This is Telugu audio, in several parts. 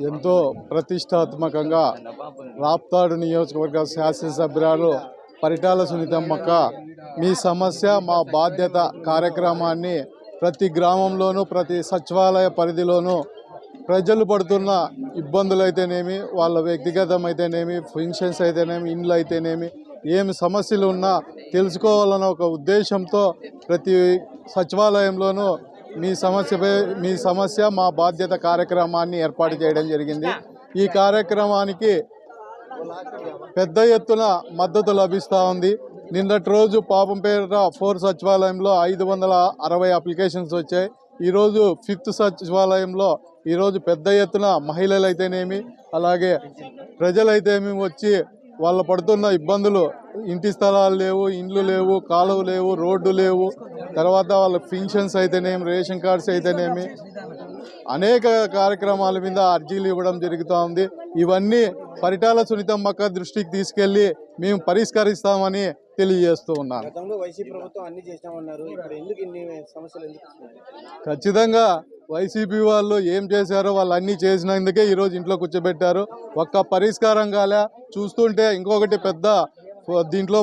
ఎంతో ప్రతిష్టాత్మకంగా రాప్తాడు నియోజకవర్గ శాసనసభ్యురాలు పరిటాల సునీతమ్మక్క. మీ సమస్య మా బాధ్యత కార్యక్రమాన్ని ప్రతి గ్రామంలోనూ ప్రతి సచివాలయ పరిధిలోనూ ప్రజలు పడుతున్న ఇబ్బందులు అయితేనేమి వాళ్ళ వ్యక్తిగతం అయితేనేమి ఫంక్షన్స్ అయితేనేమి ఇండ్లు అయితేనేమి ఏమి సమస్యలు ఉన్నా తెలుసుకోవాలన్న ఒక ఉద్దేశంతో ప్రతి సచివాలయంలోనూ మీ సమస్యపై మీ సమస్య మా బాధ్యత కార్యక్రమాన్ని ఏర్పాటు చేయడం జరిగింది. ఈ కార్యక్రమానికి పెద్ద ఎత్తున మద్దతు లభిస్తూ ఉంది. నిన్నటి రోజు పాపంపేట ఫోర్ సచివాలయంలో ఐదు వందల అరవై అప్లికేషన్స్ వచ్చాయి. ఈరోజు ఫిఫ్త్ సచివాలయంలో ఈరోజు పెద్ద ఎత్తున మహిళలు అయితేనేమి అలాగే ప్రజలైతేనేమి వచ్చి వాళ్ళు పడుతున్న ఇబ్బందులు ఇంటి స్థలాలు లేవు ఇండ్లు లేవు కాలువ లేవు రోడ్డు లేవు. తర్వాత వాళ్ళ పెన్షన్స్ అయితేనేమి రేషన్ కార్డ్స్ అయితేనేమి. అనేక కార్యక్రమాల మీద అర్జీలు ఇవ్వడం జరుగుతూ ఉంది. ఇవన్నీ పరిటాల సునీతమ్మక్క దృష్టికి తీసుకెళ్ళి మేము పరిష్కరిస్తామని తెలియజేస్తూ ఉన్నాను? ఖచ్చితంగా వైసీపీ వాళ్ళు ఏం చేశారో వాళ్ళు అన్నీ చేసినందుకే ఈరోజు ఇంట్లో కూర్చోబెట్టారు. ఒక్క పరిష్కారం కాలే. చూస్తుంటే ఇంకొకటి పెద్ద దీంట్లో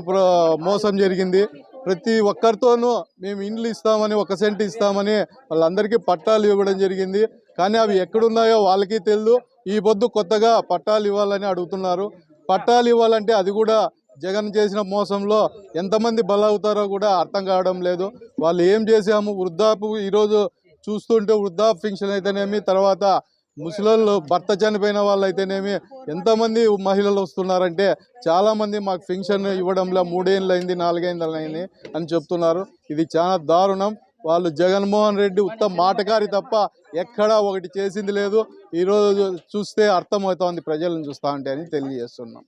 మోసం జరిగింది. ప్రతి ఒక్కరితోనూ మేము ఇండ్లు ఇస్తామని ఒక సెంట్ ఇస్తామని వాళ్ళందరికీ పట్టాలు ఇవ్వడం జరిగింది. కానీ అవి ఎక్కడున్నాయో వాళ్ళకి తెలియదు ఈ పొద్దు కొత్తగా పట్టాలు ఇవ్వాలని అడుగుతున్నారు. పట్టాలు ఇవ్వాలంటే అది కూడా జగన్ చేసిన మోసంలో ఎంతమంది బలవుతారో కూడా అర్థం కావడం లేదు. వాళ్ళు ఏం చేసాము వృద్ధాపు ఈరోజు చూస్తుంటే వృద్ధాప్య పెన్షన్ అయితేనేమి? తర్వాత ముసలోళ్ళు భర్త చనిపోయిన వాళ్ళైతేనేమి ఎంతమంది మహిళలు వస్తున్నారంటే చాలామంది మాకు పెన్షన్ ఇవ్వడంలో మూడేళ్ళు అయింది నాలుగేళ్ళు అయింది అని చెప్తున్నారు. ఇది చాలా దారుణం. వాళ్ళు జగన్మోహన్ రెడ్డి ఉత్తమ మాటకారి తప్ప ఎక్కడా ఒకటి చేసింది లేదు. ఈరోజు చూస్తే అర్థమవుతోంది ప్రజలను చూస్తా ఉంటే అని తెలియజేస్తున్నాం.